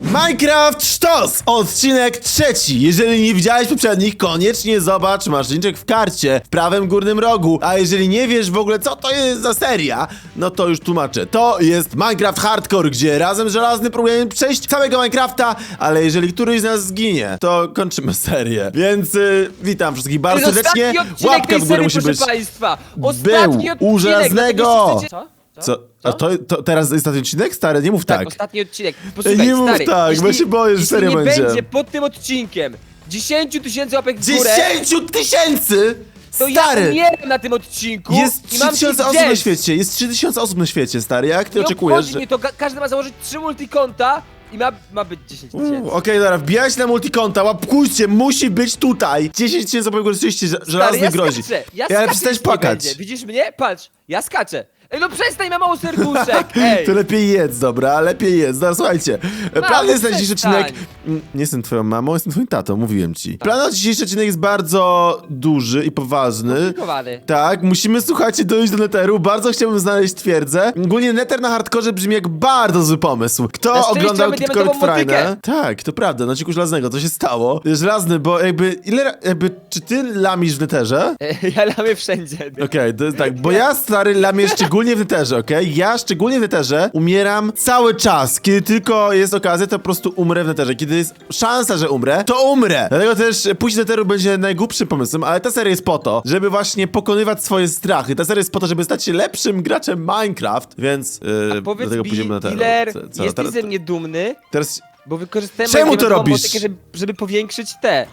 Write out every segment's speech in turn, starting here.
Minecraft Sztos! Odcinek trzeci. Jeżeli nie widziałeś poprzednich, koniecznie zobacz maszynczek w karcie w prawym górnym rogu. A jeżeli nie wiesz w ogóle, co to jest za seria, no to już tłumaczę. To jest Minecraft Hardcore, gdzie razem z Żelazny próbujemy przejść całego Minecrafta, ale jeżeli któryś z nas zginie, to kończymy serię. Więc y, witam wszystkich bardzo serdecznie. odcinek Łapka tej w górę serii, musi proszę być. państwa. Był Ostatni odcinek. u Żelaznego. dlatego chcecie- Co? Co? A to, to teraz jest ten odcinek? Stary, nie mów Tak, tak. ostatni odcinek. Posłuchaj, Nie mów stary, tak, jeśli, bo się boję, że jeśli serio nie będzie. będzie pod tym odcinkiem 10 tysięcy łapek w górę, 10 tysięcy! to ja Stary! umieram na tym odcinku Jest i mam 3000 się osób na świecie, jest 3000 osób na świecie, stary, jak ty Nie oczekujesz, obchodzi że... mnie to, ka- każdy ma założyć 3 multikonta i ma, ma być 10 Uuu, tysięcy. Okej, dobra, wbijajcie na multikonta, łapkujcie, musi być tutaj! 10 tysięcy opowiem, rzeczywiście, że Stary, żelazny ja grozi. skaczę, ja ale skaczę, przestałeś nic nie płakać. będzie. Widzisz mnie? Patrz, ja skaczę. Ej, no przestań, ma mało serduszek, ej. To lepiej jedz, dobra, lepiej jedz. Dobra, słuchajcie. Plan jest na dzisiejszy przestań. odcinek. Mm, Nie jestem twoją mamą, jestem twoim tatą, mówiłem ci. Plan na dzisiejszy odcinek jest bardzo duży i poważny. Skomplikowany. Tak, musimy, słuchajcie, dojść do Netheru. Bardzo chciałbym znaleźć twierdzę. Ogólnie Nether na hardkorze brzmi jak bardzo zły pomysł. Kto szczęście oglądał mamy kiedykolwiek diamentową Frajnę? motykę. Tak, to prawda, na ciku żelaznego, to się stało. Żelazny, bo jakby, ile, ra- jakby, czy ty lamisz w Netherze? Ej, Ja lamię wszędzie. Okej, to jest tak, bo ja stary lamię szczególnie w neterze, okej? Ja szczególnie w neterze umieram cały czas. Kiedy tylko jest okazja, to po prostu umrę w neterze. Kiedy jest szansa, że umrę, to umrę. Dlatego też pójść do neteru będzie najgłupszym pomysłem, ale ta seria jest po to, żeby właśnie pokonywać swoje strachy. Ta seria jest po to, żeby stać się lepszym graczem Minecraft, więc yy, Powiedz dlatego mi, pójdziemy na neteru. dealer, Co- co, jesteś teraz- ze mnie dumny, Teraz bo wykorzystałem Czemu to robisz? motykę, żeby, żeby powiększyć te.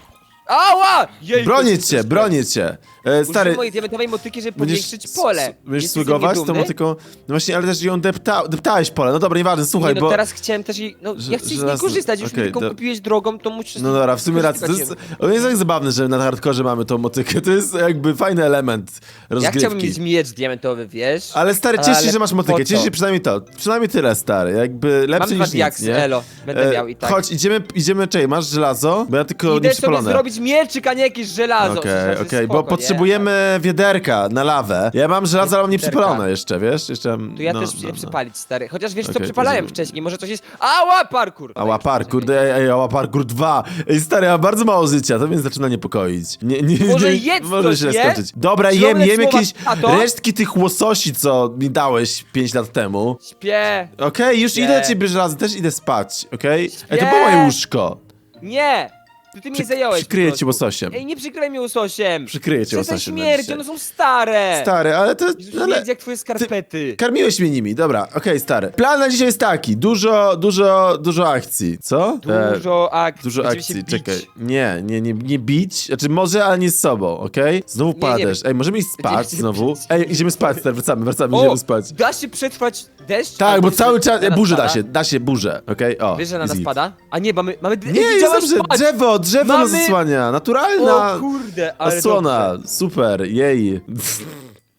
Ała! Jej, bronię to jest cię, bronię cię. E, Stary. stary, mojej diamentowej motyki, żeby powiększyć pole. s- Będziesz Jesteś ze mnie sługować z tą dumny? motyką. No właśnie, ale też ją depta, deptałeś pole. No dobra, nieważne, słuchaj, nie, no bo... teraz chciałem też i, no Że- ja chcę z niej żelazny- korzystać, już okej, mi tylko do- kupiłeś drogą, to musisz... No dobra, w sumie racja. To jest, to jest tak zabawne, że na hardkorze mamy tą motykę. To jest jakby fajny element Ja rozgrywki. chciałbym mieć miecz diamentowy, wiesz? Ale stary, cieszę się, Ale że masz po motykę. co? Cieszę się przynajmniej to. Przynajmniej tyle, stary. Jakby dwa niż nic, diaksy, nie? elo, będę E, miał i tak. Chodź, idziemy, idziemy, czekaj, masz żelazo? Bo ja tylko Idę sobie zrobić mieczyk, a nie jakieś żelazo. Okej, okej, bo? Potrzebujemy wiaderka na lawę. Ja mam żelazo, ale mam nie Wiaderka. przypalone jeszcze, wiesz? Jeszcze mam, To ja no, też no, chcę no. przypalić, stary. Chociaż wiesz Okej, co, to przypalałem zrobię. wcześniej, może coś jest... Ała, parkour! Ała parkour, ej, ej, ała parkour 2. Ej, stary, ja mam bardzo mało życia, to mnie zaczyna niepokoić. Nie, nie, Może nie, jedz może coś, się nie? skończyć. Dobra, jem, Zielone jem słowa, jakieś tato? resztki tych łososi, co mi dałeś 5 lat temu. Śpię! Okej, już Nie. idę do ciebie żelazo, też idę spać, okej? Ej, to było moje łóżko. Nie! Ty, ty mnie Przy- zająłeś po przykryję prostu. cię łososiem. Ej, nie przykrywaj mnie łososiem! Przykryję cię Przestań łososiem. na śmierć, dzisiaj. one są stare! Stary, ale to... Jezus, Ale... śmierdzi jak twoje skarpety. Karmiłeś mnie nimi, dobra, okej, stary. Plan na dzisiaj jest taki, dużo, dużo, dużo akcji, co? E, Dużo akcji. Dużo Będziemy akcji, bić. czekaj. Nie, nie, nie, nie bić. Znaczy może, ale nie z sobą, okej? Znowu nie padasz. Ej, możemy iść spać Będziemy znowu? Ej, idziemy spać, stary, wracamy, wracamy, O, idziemy spać. da się przetrwać deszcz? Tak, bo cały czas, burzę da się, da się burzę, okej? O, Wiesz, że na nas pada? A nie, mamy... mamy Nie, jest dobrze, Patrz! Drzewo, nas Mamy- zasłania, O naturalna kurde, ale osłona, dobrze. super, jej.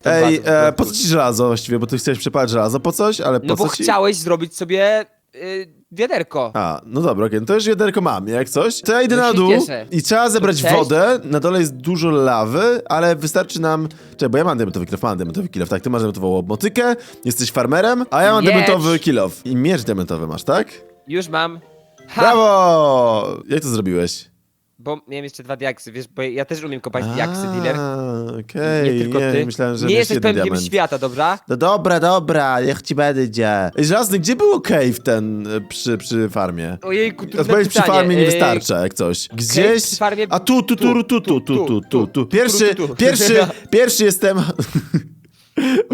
Ej, bardzo e, po co ci żelazo właściwie, bo ty chciałeś przepalić żelazo po coś, ale po No bo co ci? chciałeś zrobić sobie y, wiaderko. A, no dobra, okej, no to już wiaderko mam, jak coś. To ja idę No na się dół cieszę. i trzeba zebrać wodę. Na dole jest dużo lawy, ale wystarczy nam... Czekaj, bo ja mam diamentowy kilof, mam diamentowy kilof, tak, ty masz diamentową motykę, jesteś farmerem, a ja mam Miecz. diamentowy kilof. I miecz diamentowy masz, tak? Już mam. Ha! Brawo! Jak to zrobiłeś? Bo miałem jeszcze dwa diaksy, wiesz, bo ja też umiem kopać diaksy, dealer. A, Nie Okej, tylko nie, ty. myślałem, że nie jesteś pewnym diament. świata, dobra? No dobra, dobra, niech ci będzie. Ej, Żelazny, gdzie był cave ten y, przy, przy farmie? Ojejku, trudne Odpowiedź przy pytanie. farmie nie Ej, wystarcza, jak coś. Gdzieś... przy farmie- A tu, tu, tu, tu, tu, tu, tu, tu, tu. Pierwszy, tu, tu. pierwszy, pierwszy jestem...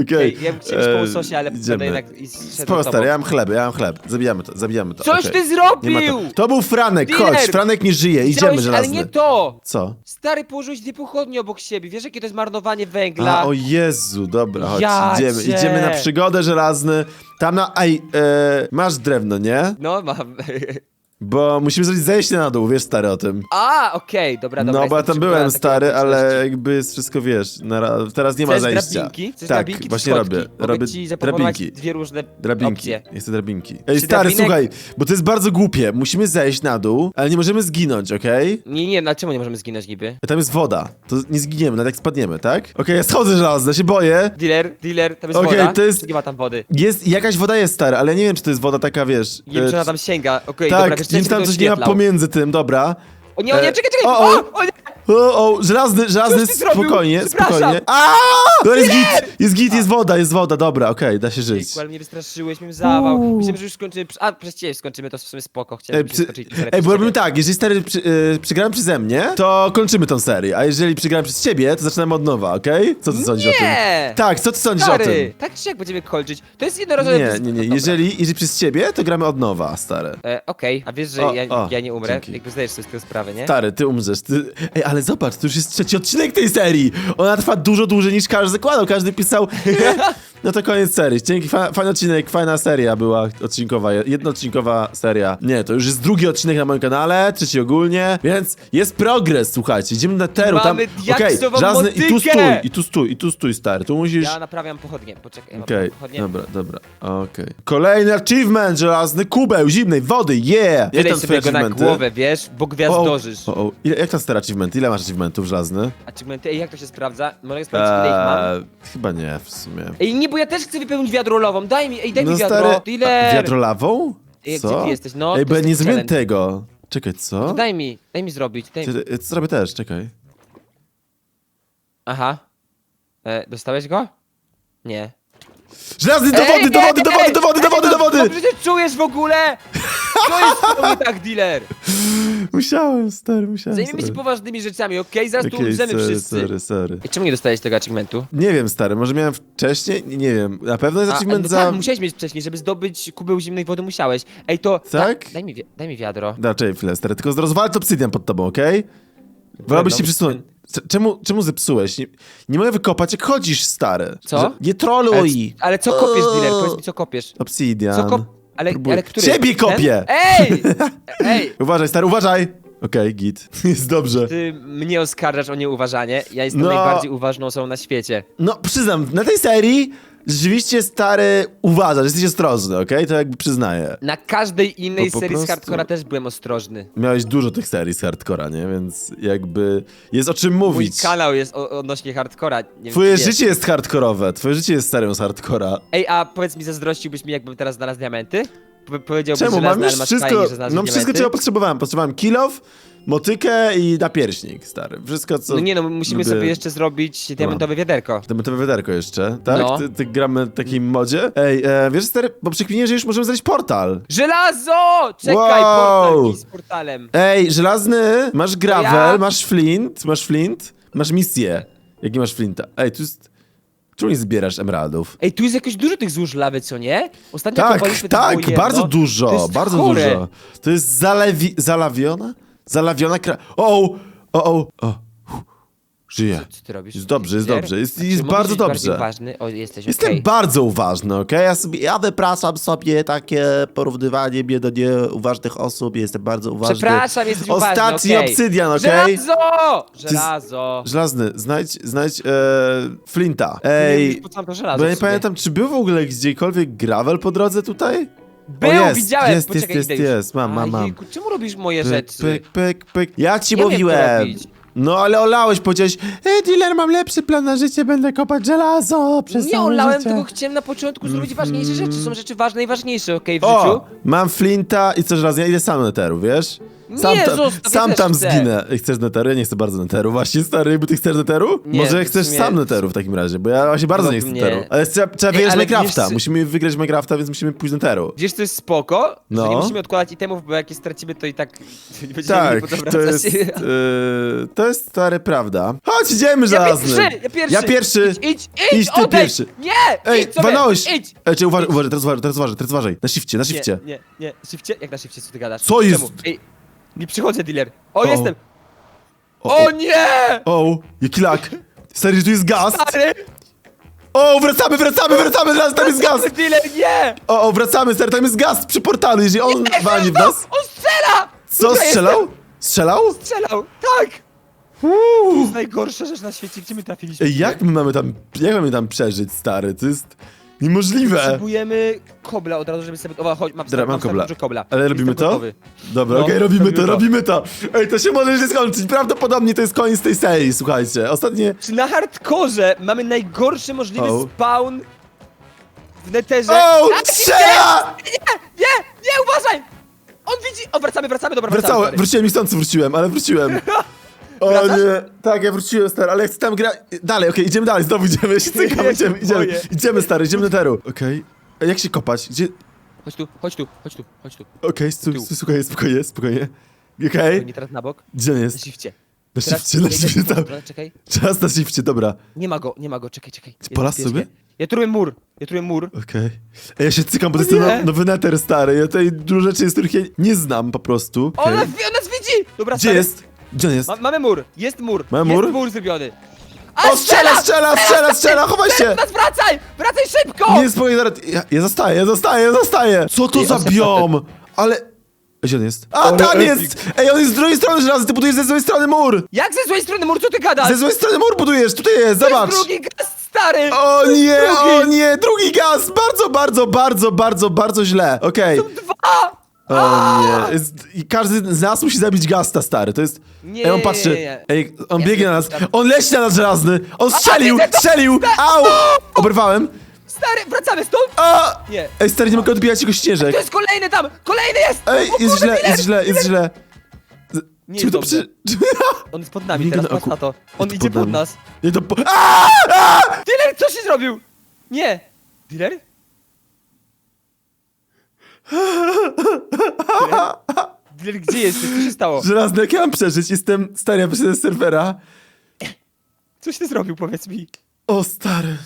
Okej. Ej, ja chciałem e, po łososie, ale idziemy. będę jednak z stary, ja mam chleb, ja mam chleb. Zabijamy to, zabijamy to. Coś okej. ty zrobił! to. to był Franek, Dealer! chodź, Franek nie żyje, idziemy, Widziałeś, ale żelazny. nie to! Co? Stary, położyłeś dwie pochodnie obok siebie. Wiesz, jakie to jest marnowanie węgla? A, o Jezu, dobra, chodź, Ja idziemy, idziemy na przygodę żelazny. Tam na, ej, e, masz drewno, nie? No, mam. Bo musimy zrobić zejście na dół, wiesz stary o tym. A, okej, dobra, dobra. no bo ja tam byłem stary, ale jakby jest wszystko wiesz, na, ra- teraz nie ma Chcesz zejścia. drabinki? Chcesz tak, drabinki czy właśnie schodki? robię. Mogę robię ci zaproponować drabinki. dwie różne Drabinki. opcje. Drabinki. Ej, Czy stary, drabinek- słuchaj, bo to jest bardzo głupie. Musimy zejść na dół, ale nie możemy zginąć, okej? Nie, nie, na czemu nie możemy zginąć niby? Tam jest woda. To nie zginiemy, nawet jak spadniemy, tak? Okej, ja schodzę żelazne, się boję. Dealer, dealer, tam jest Okej, woda. to jest- Nie ma tam wody. Jest, jakaś woda jest stary, ale nie wiem, czy to jest woda taka, wiesz... Nie wiem, e, czy ona tam sięga. Okej, tak, dobra, wiesz, ci tam coś nie ma pomiędzy tym, dobra. O nie, o nie, E, czekaj, czekaj! O, o. o, nie! O, o, żelazny, żelazny, Coś ty zrobił? spokojnie, Przepraszam. spokojnie. A! No jest git, jest git, jest woda, jest woda, dobra, okej, da się żyć. Ale mnie wystraszyłeś, mnie zawał. Uuu. Myślałem, że już skończymy. A, przez ciebie skończymy, to w sumie spoko. Chciałem Ej, przy, serię ej przez bo robimy ciebie. tak, jeżeli stary przy, y, przegrałem przeze mnie, to kończymy tą serię, a jeżeli przegrałem przez ciebie, to zaczynamy od nowa, okej? Co ty sądzisz o tym? Nie! Tak, co ty sądzisz o Stary, tym? tak czy jak będziemy kończyć? To jest jednorazowe Nie, nie, nie, jeżeli, jeżeli przez ciebie, to gramy od nowa, stary. E, Okej, a wiesz, że O, ja, o, ja nie umrę? dzięki. Jakby zdajesz sobie z tego sprawę, nie? Stary, ty umrzesz, ty... Ej, ale zobacz, to już jest trzeci odcinek tej serii! Ona trwa dużo dłużej niż każdy zakładał, każdy pisał... No to koniec serii, dzięki, fa fajny odcinek, fajna seria była odcinkowa, jednoodcinkowa seria. Nie, to już jest drugi odcinek na moim kanale, trzeci ogólnie, więc jest progres, słuchajcie, idziemy na teru, tam... Mamy Okej, diaksową i tu motykę! stój, i tu stój, i tu stój, stary, tu musisz... Ja naprawiam pochodnie, poczekaj, ja Okej, naprawiam pochodnie. dobra, dobra, okej. Kolejny achievement, żelazny kubeł zimnej wody, yeah! Tam sobie go na głowę, wiesz, bo gwiazdorzysz. O, o, ile, jak to stary achievement? Ile masz achievementów żelazny? Achievementy, ej, jak to się sprawdza? Mogę sprawdzić, ile ich mam? Eee, chyba nie, w sumie. Ej, nie, bo ja też chcę wypełnić wiadro lową, daj mi, ej, daj mi No wiadro, dealer! wiadrolawą? Ej, Co? gdzie ty jesteś? No, Ej, to bo ja jest nie zrobiłem challenge. tego. Czekaj, co? Daj mi, daj mi zrobić, daj mi. Ty, ty, zrobię też, czekaj. Aha. E, dostałeś go? Nie. Żelazny, do Ej, wody, do ej, wody, do wody, do wody, do wody, do no, wody! Się czujesz w ogóle? Co jest z tobą nie tak, dealer? Musiałem, stary, musiałem. Zajmijmy się poważnymi rzeczami, okej? Zaraz tu Okej, umrzemy sorry, wszyscy. sorry, sorry. Ej, czemu nie dostałeś tego achievementu? Nie wiem, stary, może miałem wcześniej? Nie, nie wiem. Na pewno jest A, achievement no za... tak, musiałeś mieć wcześniej, żeby zdobyć kubeł zimnej wody musiałeś. Ej, to... Tak? Da, daj, mi, wi- daj mi wiadro. Da, czekaj chwilę, stary, tylko rozwalę obsydian pod tobą, okej? Wolałbyś się przesunąć. C- Czemu, czemu zepsułeś? Nie, nie mogę wykopać, jak chodzisz, stary. Co? Że- Nie Ale, troluj! ale co kopiesz, dealer? Powiedz mi, co kopiesz. Obsidian. Co kop... Ale, ale który? Ciebie Ten? kopię! Ej! Ej! Uważaj, stary, uważaj! Okej, git. Jest dobrze. Ty mnie oskarżasz o nieuważanie. Ja jestem No. najbardziej uważną osobą na świecie. No, przyznam, na tej serii rzeczywiście, stary, uważasz, jesteś ostrożny, okej? To jakby przyznaję. Na każdej innej serii z prostu- hardcora też byłem ostrożny. Miałeś dużo tych serii z hardcora, nie? Więc jakby jest o czym Mój mówić. kanał jest o, odnośnie hardcora. Nie wiem, Twoje wiesz. życie jest hardkorowe, twoje życie jest serią z hardcora. Ej, a powiedz mi, zazdrościłbyś mi, jakbym teraz znalazł diamenty? Po powiedziałbyś, Czemu? że Mam już wszystko, fajnie, że no wszystko czego potrzebowałem. Potrzebowałem kilof, motykę i napierśnik, stary. Wszystko co... No nie no, musimy sobie jeszcze zrobić diamentowe wiaderko. Diamentowe wiaderko jeszcze, tak? No. Ty, ty gramy w takim modzie? Ej, e, wiesz stary, bo przekminię, że już możemy znaleźć portal. Żelazo! Czekaj, Wow! portal z portalem. Ej, żelazny, masz gravel, ja? masz flint, masz flint, masz misję. Jak nie masz flinta? Ej, tu jest... Czemu nie zbierasz emeraldów? Ej, tu jest jakoś dużo tych złóż lawy, co nie? Ostatnio Tak, kopaliśmy, tak, było jedno. bardzo To dużo, jest bardzo chore. dużo. To jest zalewi... zalawiona? Zalawiona kra... O, o, o, o. Uff, Żyje. Co ty robisz? Jest dobrze, jest dobrze, jest- Znaczy, jest bardzo być bardziej dobrze. Uważny? O, jesteś Jestem okej. bardzo uważny, okej? Ja sobie, ja wypraszam sobie takie porównywanie mnie do nieuważnych osób, jestem bardzo uważny. Przepraszam, jesteś uważny, Ostatni okej. obsydian, okej? Żelazo! Żelazo! Żelazny, znajdź, znajdź e, Flinta. Nie Ej, co to żelazo bo ja w nie sumie. pamiętam, czy był w ogóle gdziekolwiek gravel po drodze tutaj? Był, o, jest, widziałem! jest, Poczekaj, jest, idę jest, już. jest, mam, mam, mam. Ajejku, czemu robisz moje Pyk, rzeczy? pyk, pyk, pyk. Ja ci wiem, co mówiłem. robić. No ale olałeś, powiedziałeś, ej dealer, mam lepszy plan na życie, będę kopać żelazo przez Nie całe olałem, życie. tylko chciałem na początku zrobić ważniejsze rzeczy. Są rzeczy ważne i ważniejsze, okej, w O, życiu? mam flinta i co raz, ja idę sam do neteru, wiesz? Sam, Nie, tam- zostaw, ja sam tam chcę. zginę. Chcesz neteru? Ja nie chcę bardzo neteru. Właśnie, stary, bo ty chcesz neteru? Nie, Może chcesz sumie- sam neteru w takim razie, bo ja właśnie bardzo No nie chcę nie. neteru. Ale trzeba, trzeba Ej, wygrać Minecrafta. wiesz- Musimy wygrać Minecrafta, więc musimy pójść neteru. Wiesz, to jest spoko, No. nie musimy odkładać itemów, bo jak je stracimy, to i tak nie będziemy Tak, to jest, yy, to jest stary prawda. Chodź, idziemy Ja żelazny. pierwszy, ja pierwszy! Ja pierwszy. Idź, idź, idź, Idź ty odejdź! pierwszy. Nie! Ej, idź sobie, walnąłeś! idź! Ej, czy uważaj, uważaj, teraz uważaj, teraz uważaj, teraz uważaj. Na shifcie, na Nie, shifcie. nie, nie, shifcie? Jak na shifcie, co ty gadasz? Co jest? Nie przychodzę, dealer. O, O. jestem! O, O, o. nie! O, jaki lak. Stary, tu jest gaz. Stary! O, wracamy, wracamy, wracamy, teraz tam jest gaz. Dealer, nie! O, o, wracamy, stary, tam jest gaz przy portalu, jeżeli on Nie, wali w no, nas. On strzela! Co, Dobra, strzelał? Strzelał? Strzelał, tak! To jest najgorsza rzecz na świecie, gdzie my trafiliśmy. Ej, jak my mamy tam, jak mamy tam przeżyć, stary? To jest niemożliwe. Potrzebujemy kobla od razu, żeby sobie... O, chodź, mam, Dobra, mam kobla. dużo kobla. Ale robimy Jestem to? gotowy. Dobra, No, okej, robimy to, robimy to. robimy to. Ej, to się może źle skończyć. Prawdopodobnie to jest koniec tej serii, słuchajcie. Ostatnie... Czy na hardkorze mamy najgorszy możliwy O. spawn w neterze? O, A, strzela! Nie, nie, nie, uważaj! On widzi... O, wracamy, wracamy, dobra, wracamy. Wracałem, stary. wróciłem i stąd wróciłem, ale wróciłem. O Wracasz? nie, tak, ja wróciłem, stary, ale chcę tam grać. Dalej, okej, idziemy dalej, znowu idziemy, ja się cykam, Ja się idziemy, idziemy, boję. idziemy, stary, idziemy do teru. Okej, A jak się kopać? Gdzie... Chodź tu, chodź tu, chodź tu, chodź tu. Okej, stu- Tył. stu- spokojnie, spokojnie, spokojnie. Okej, Nie teraz na bok, gdzie on na jest? shifcie. Na Teraz shifcie, na czekaj, shifcie, tam. czekaj, Czekaj, Czas na shifcie, dobra. nie ma go, nie ma go, czekaj, czekaj. Jest Polas bezpiecznie. sobie? Ja truję mur, ja truję mur. Okej. Ej, Ja się cykam, bo to jest ten nie. no- nowy neter, stary. Ja tutaj dużo rzeczy jest, których ja nie znam po prostu. O, Okej. on nas, on nas widzi! Dobra, Gdzie stary, jest? Gdzie on jest? Ma, mamy mur, jest mur. Mamy jest mur? mur zrobiony. O, strzela, strzela, strzela, strzela, chowaj się! Teraz wracaj! Wracaj szybko! Nie, spokojnie, zaraz. Ja, ja zostaję, ja zostaję, ja zostaję! Co to Ej, za on biom? Ale... Gdzie on jest? A, Ale tam epic. jest! Ej, on jest z drugiej strony żelazy, ty budujesz ze złej strony mur! Jak ze złej strony mur, co ty gadasz? Ze złej strony mur budujesz, tutaj jest, To zobacz! jest drugi gaz, stary! O To jest nie, drugi. o nie, drugi gaz! Bardzo, bardzo, bardzo, bardzo, bardzo źle. Okej. Dwa! O nie. Jest, I każdy z nas musi zabić gasta, stary. To jest. Nie, Ej, on patrzy. nie, nie. Ej, on Ja biegnie nie na nas. On leci na nas żelazny. On strzelił, widzę to. strzelił! Au! Oberwałem. Stary, wracamy stąd? A! Nie. Ej, stary, nie mogę odbijać jego śnieżek. To jest kolejny tam! Kolejny jest! Ej, O jest kurde, źle, Miller! jest źle, jest źle. Z- Nie jest to dobrze. przy... On jest pod nami Biegnie teraz, na patrz na to. On Jest idzie pod nas. Nie to... po- A! A! Dealer, co się zrobił? Nie. Dealer? Dealer, gdzie jesteś? Co się stało? Żelazny, jak ja mam przeżyć? Jestem stary, ja z serwera. Coś ty zrobił, powiedz mi. O, stary.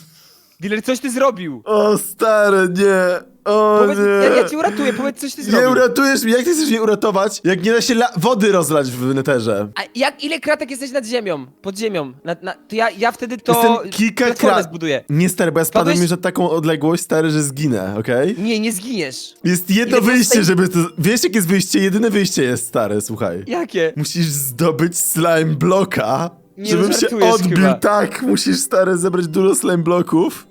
Dealer, coś ty zrobił. O, stary, nie. O, Powiedz, nie. ja, ja ci uratuję, powiedz, coś ty Nie zrobił. uratujesz mnie, jak ty chcesz mnie uratować? Jak nie da się la- wody rozlać w neterze. A jak, ile kratek jesteś nad ziemią? Pod ziemią? Na, na, to ja, ja wtedy to... Jestem kilka platformę krat. zbuduję. Nie stary, bo ja spadłem już na taką odległość, stary, że zginę, okej? Nie, nie zginiesz. Jest jedno Ile wyjście, żeby to... Wiesz, jakie jest wyjście? Jedyne wyjście jest, stary, słuchaj. Jakie? Musisz zdobyć slime bloka, Nie żebym się żartujesz odbił. chyba. Tak, musisz, stary, zebrać dużo slime bloków.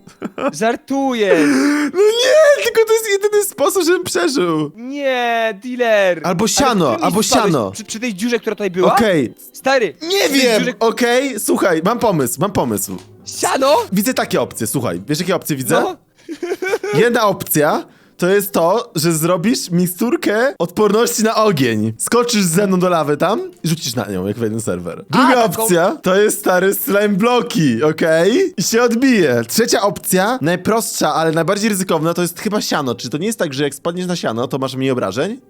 Żartujesz. No nie, tylko to jest jedyny sposób, żebym przeżył. Nie, dealer. Albo Ale siano, którym albo miejscu siano. Przy, przy tej dziurze, która tutaj była? Okej, Stary. nie przy tej wiem, Dziurze... okej, słuchaj, mam pomysł, mam pomysł. Siano? Widzę takie opcje, słuchaj, wiesz jakie opcje widzę? No. Jedna opcja to jest to, że zrobisz miksturkę odporności na ogień. Skoczysz ze mną do lawy tam i rzucisz na nią, jak wejdę na serwer. Druga taką- opcja to jest stary slime bloki, okej? I się odbije. Trzecia opcja, najprostsza, ale najbardziej ryzykowna, to jest chyba siano. Czy to nie jest tak, że jak spadniesz na siano, to masz mniej obrażeń?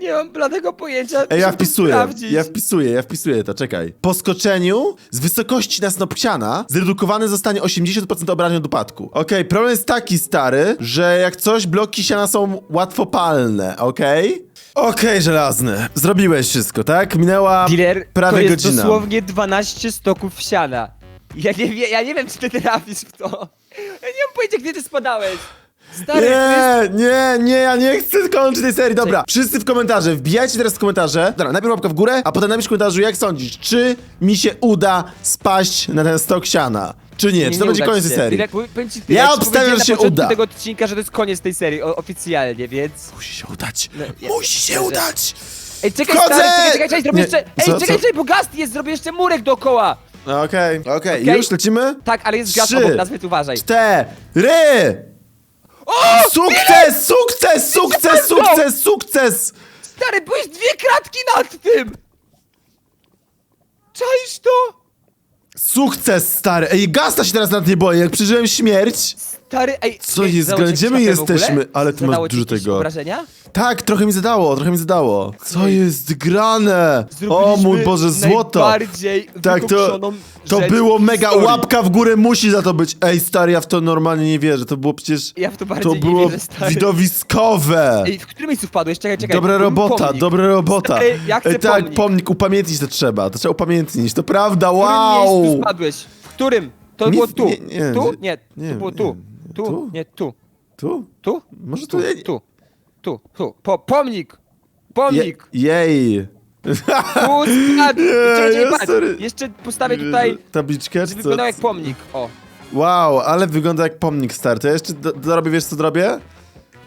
Nie mam bladego pojęcia. Ej, ja wpisuję, ja wpisuję, ja wpisuję to, czekaj. Po skoczeniu z wysokości na snop siana zredukowane zostanie 80% obrażeń od upadku. Okej, problem jest taki, stary, że jak coś, bloki siana są łatwopalne, okej? Okej, żelazny. Zrobiłeś wszystko, tak? Minęła Dealer, prawie to jest godzina. dosłownie 12 stoków siana. Ja nie, wie, ja nie wiem, czy ty trafisz w to. Ja nie mam pojęcia, gdzie ty spadałeś. Stary, to. Nie, nie, nie, ja nie chcę kończyć tej serii. Dobra, wszyscy w komentarze, wbijajcie teraz w komentarze. Dobra, najpierw łapka w górę, a potem napisz w komentarzu, jak sądzisz, czy mi się uda spaść na ten stok siana, czy nie, czy to będzie uda koniec ci tej się. serii. Powiem- powiem ci, Ja ci obstawiam, powiedziałem że się na początku uda. tego odcinka, że to jest koniec tej serii, o, oficjalnie, więc... Musi się udać, No, ja- musi się że- udać. Ej, czekaj, Wchodzę! stary, czekaj, czekaj, czekaj, zrobię Nie, jeszcze... Ej, co, czekaj, co? czekaj, bo gast jest, zrobię jeszcze murek dookoła. No, Okej, okej, Okej. już lecimy? Tak, ale jest gast Trzy. obok nas, więc uważaj. Cztery! O! Sukces, sukces, sukces, sukces, sukces! Stary, byłeś dwie kratki nad tym! Czaisz to? Sukces, stary. Ej, gasta się teraz nad nie boję, jak przeżyłem śmierć. Stary, ej... Co ej, jest? Gdzie my jesteśmy? Ale ty masz Zadało ci dużo jakieś tego. obrażenia? Tak, trochę mi zadało, trochę mi zadało. Co jest grane? O mój Boże, złoto. najbardziej Tak, to, to rzecz było w mega, historii. łapka w górę musi za to być. Ej, stary, ja w to normalnie nie wierzę, to było przecież... Ja w to bardziej To nie było wierzę, stary. widowiskowe. Ej, w którym miejscu wpadłeś? Czekaj, czekaj. Dobra Był robota, pomnik. dobra robota. Stary, ja chcę Ej, tak, pomnik. pomnik, upamiętnić to trzeba, to trzeba upamiętnić, to prawda, W którym wow! miejscu spadłeś? W którym? To było tu. nie- nie, tu? nie- Nie, nie, to było tu. Tu? Tu? Nie, tu. Tu? Tu? Może Tu, to... tu. Tu, tu. Po, pomnik! Pomnik! Je, jej. Tu spadł! Czekaj, czekaj, ja patrz. sorry. Jeszcze postawię tutaj, Tabliczkę, żeby czy co? wyglądał jak pomnik. O. Wow, ale wygląda jak pomnik stary. To ja jeszcze do, dorobię, wiesz co zrobię?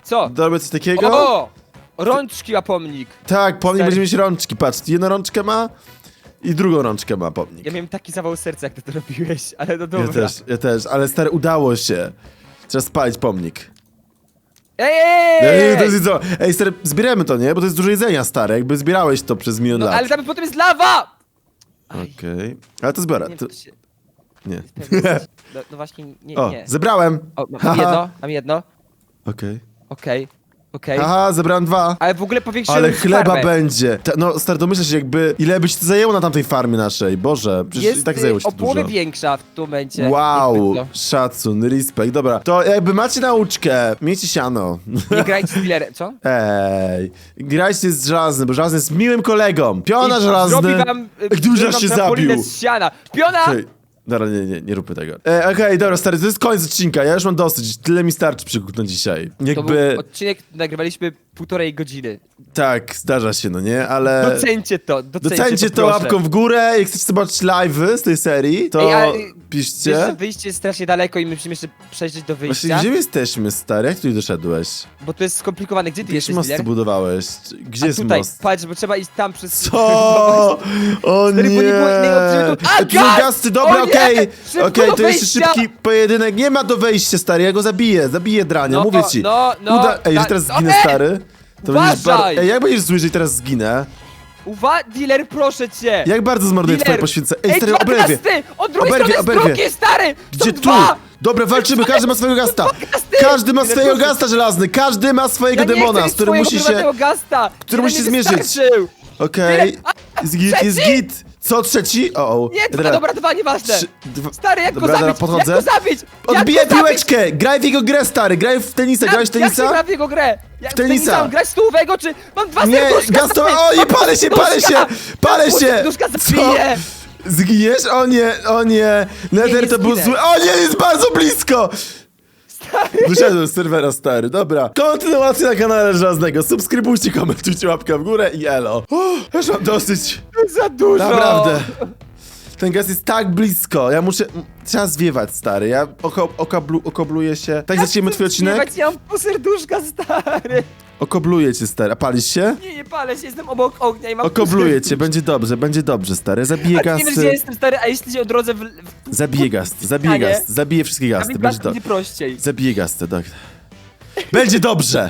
Co? Dorobię coś takiego? O! Rączki ma pomnik. Tak, pomnik Stary. będzie mieć rączki, patrz, jedną rączkę ma i drugą rączkę ma pomnik. Ja miałem taki zawał serca, jak ty to robiłeś, ale no Ja dobra. też, ja też, ale stary, udało się. Trzeba spalić pomnik. Ej, ej, Ej, ej! to jest co? Ej, stary, zbieramy to, nie? Bo to jest dużo jedzenia, stary, jakby zbierałeś to przez milion No, lat. ale tam potem jest lawa! Okej. Ale to zbiorę. Nie, To... to się- Nie. no, no właśnie, nie, O, nie. zebrałem. O, mam Haha. jedno, mam jedno. Okej. Okej, okej. Haha, zebrałem dwa. Ale w ogóle powiększyłem Ale chleba farmę. będzie. Ta, no, stary, domyślasz się jakby, ile byś to zajęło na tamtej farmie naszej. Boże, przecież Jest i tak y, zajęło się o połowę większa w tym momencie. Wow, szacun, respekt. Dobra, to jakby macie nauczkę, miejcie siano. Nie grajcie z dealerem, co? Ej, grajcie z żelaznym, bo żelazny jest miłym kolegą. Piona I żelazny. Zrobi wam, y, Gdy zrobi wam się trampolinę zabił. z siana. Piona! Dobra, nie, nie, nie róbmy tego. E, Okej, dobra, stary, to jest koniec odcinka, ja już mam dosyć, tyle mi starczy przykład na dzisiaj. To był odcinek, nagrywaliśmy półtorej godziny. tak, zdarza się, no nie, ale... Docencie to, docencie, Docencie to proszę. łapką w górę, jak chcecie zobaczyć live'y z tej serii, to Ej, ale- piszcie. Wiesz, wyjście jest strasznie daleko i my musimy jeszcze przejść do wyjścia, Właśnie, gdzie jesteśmy, stary? Jak tu doszedłeś? bo to jest skomplikowane. Gdzie ty Jakiś jesteś, most ty budowałeś? Gdzie A jest tutaj, most? patrz, bo trzeba iść tam przez... Co? O Stary, nie! bo nie było innej opcji, żeby tu- A, gaz! gasty, dobra, O nie! okej! Szybko Okej, do to jeszcze szybki pojedynek. Nie ma do wejścia, stary, ja go zabiję, zabiję drania, No, mówię ci. no, no, Uda... Ej, że teraz no, zginę, stary. To będziesz Uważaj! Ej, jak będziesz zły, jeżeli teraz zginę? Uwa, dealer, proszę cię! Jak bardzo zmarnuję Dealer! twoje poświęcenie. Ej, stary, dwa oberwie! gasty! Od drugiej Oberwie, strony oberwie. stary! Gdzie tu? dwa! Dobra, walczymy, każdy ma swojego gasta! gasty! Każdy ma Dealer, swojego proszę. gasta żelazny, każdy ma swojego Ja nie demona, chcę z którym swojego musi się... prywatnego Gasta, który musi się zmierzyć. Okej, Dealer, jest git, jest trzeci? git! Co, trzeci? O, o. Nie, dwa, Dobra. dwa, nieważne. Trzy- dwa- Stary, jak Dobra, go zabić? podchodzę. Jak go zabić? Jak zabić? piłeczkę! Graj w jego grę, stary! Graj w tenisa, grałeś w Jak, jak tenisa? gra w jego grę? Jak w tenisa. tenisa? Grać stołowego, czy... Mam dwa Nie, gasto... O, nie, mam palę się, palę się! Palę Mam się! serduszka Co? zabiję! Zginiesz? O nie, o nie! Nether to był zły... O nie, jest bardzo blisko! Wyszedłem z serwera, stary, dobra. Kontynuacja na kanale Żelaznego. Subskrybujcie, komentujcie, łapka w górę i elo. Uff, już mam dosyć. Za dużo! Naprawdę. Ten gaz jest tak blisko, ja muszę... Trzeba zwiewać, stary, ja oko, okablu, okobluję się. Tak zaczniemy twój odcinek? Ja mam pół serduszka, stary! Okobluję cię, stary. A palisz się? Nie, nie palę się, jestem obok ognia i mam Okobluję cię, będzie dobrze, będzie dobrze, stary. Zabiję A ty nie wiesz, gasty. gdzie jestem, stary, a jeśli się odrodzę w... w... Zabiję gasty, zabiję Stanie. gasty, zabiję wszystkie gasty, będzie będzie dobrze. prościej. Zabiję gasty, tak. Będzie dobrze!